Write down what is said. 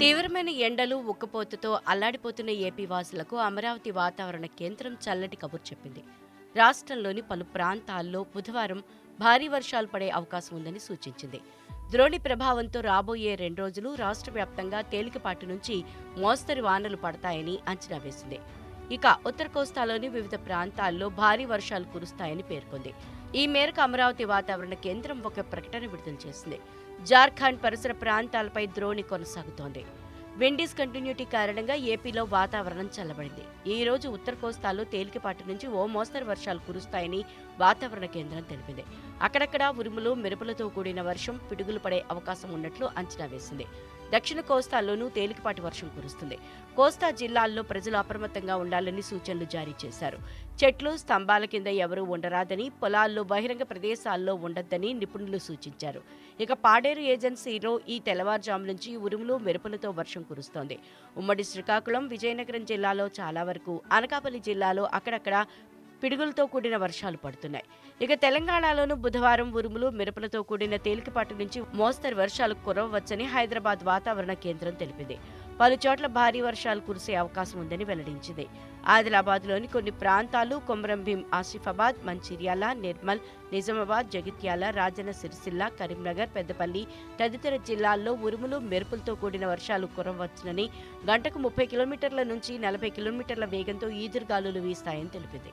తీవ్రమైన ఎండలు ఉక్కపోతతో అల్లాడిపోతున్న ఏపీ వాసులకు అమరావతి వాతావరణ కేంద్రం చల్లటి కబురు చెప్పింది. రాష్ట్రంలోని పలు ప్రాంతాల్లో బుధవారం భారీ వర్షాలు పడే అవకాశం ఉందని సూచించింది. ద్రోణి ప్రభావంతో రాబోయే రెండు రోజులు రాష్ట్ర వ్యాప్తంగా తేలికపాటి నుంచి మోస్తరు వానలు పడతాయని అంచనా వేసింది. ఇక ఉత్తర కోస్తాలోని వివిధ ప్రాంతాల్లో భారీ వర్షాలు కురుస్తాయని పేర్కొంది. ఈ మేరకు అమరావతి వాతావరణ కేంద్రం ఒక ప్రకటన విడుదల చేసింది. జార్ఖండ్ పరిసర ప్రాంతాలపై ద్రోణి కొనసాగుతోంది. విండీస్ కంటిన్యూటీ కారణంగా ఏపీలో వాతావరణం చల్లబడింది. ఈ రోజు ఉత్తర కోస్తాలో తేలికపాటి నుంచి ఓ మోస్తరు వర్షాలు కురుస్తాయని వాతావరణ కేంద్రం తెలిపింది. అక్కడక్కడ ఉరుములు మెరుపులతో కూడిన వర్షం పిడుగులు పడే అవకాశం ఉన్నట్లు అంచనా వేసింది. దక్షిణ కోస్తాలోనూ తేలికపాటి వర్షం కురుస్తుంది. కోస్తా జిల్లాల్లో ప్రజలు అప్రమత్తంగా ఉండాలని సూచనలు జారీ చేశారు. చెట్లు స్తంభాల కింద ఎవరూ ఉండరాదని పొలాల్లో బహిరంగ ప్రదేశాల్లో ఉండొద్దని నిపుణులు సూచించారు. ఇక పాడేరు ఏజెన్సీలో ఈ తెల్లవారుజాము నుంచి ఉరుములు మెరుపులతో వర్షం కురుస్తోంది. ఉమ్మడి శ్రీకాకుళం విజయనగరం జిల్లాలో చాలా వరకు అనకాపల్లి జిల్లాలో అక్కడక్కడ పిడుగులతో కూడిన వర్షాలు పడుతున్నాయి. ఇక తెలంగాణలోనూ బుధవారం ఉరుములు మెరుపులతో కూడిన తేలికపాటి నుంచి మోస్తరు వర్షాలు కురవవచ్చని హైదరాబాద్ వాతావరణ కేంద్రం తెలిపింది. పలు చోట్ల భారీ వర్షాలు కురిసే అవకాశం ఉందని వెల్లడించింది. ఆదిలాబాద్లోని కొన్ని ప్రాంతాలు కొమరంభీం ఆసిఫాబాద్ మంచిర్యాల నిర్మల్ నిజామాబాద్ జగిత్యాల రాజన్న సిరిసిల్ల కరీంనగర్ పెద్దపల్లి తదితర జిల్లాల్లో ఉరుములు మెరుపులతో కూడిన వర్షాలు కురవచ్చునని గంటకు ముప్పై కిలోమీటర్ల నుంచి నలభై కిలోమీటర్ల వేగంతో ఈదురుగాలులు వీస్తాయని తెలిపింది.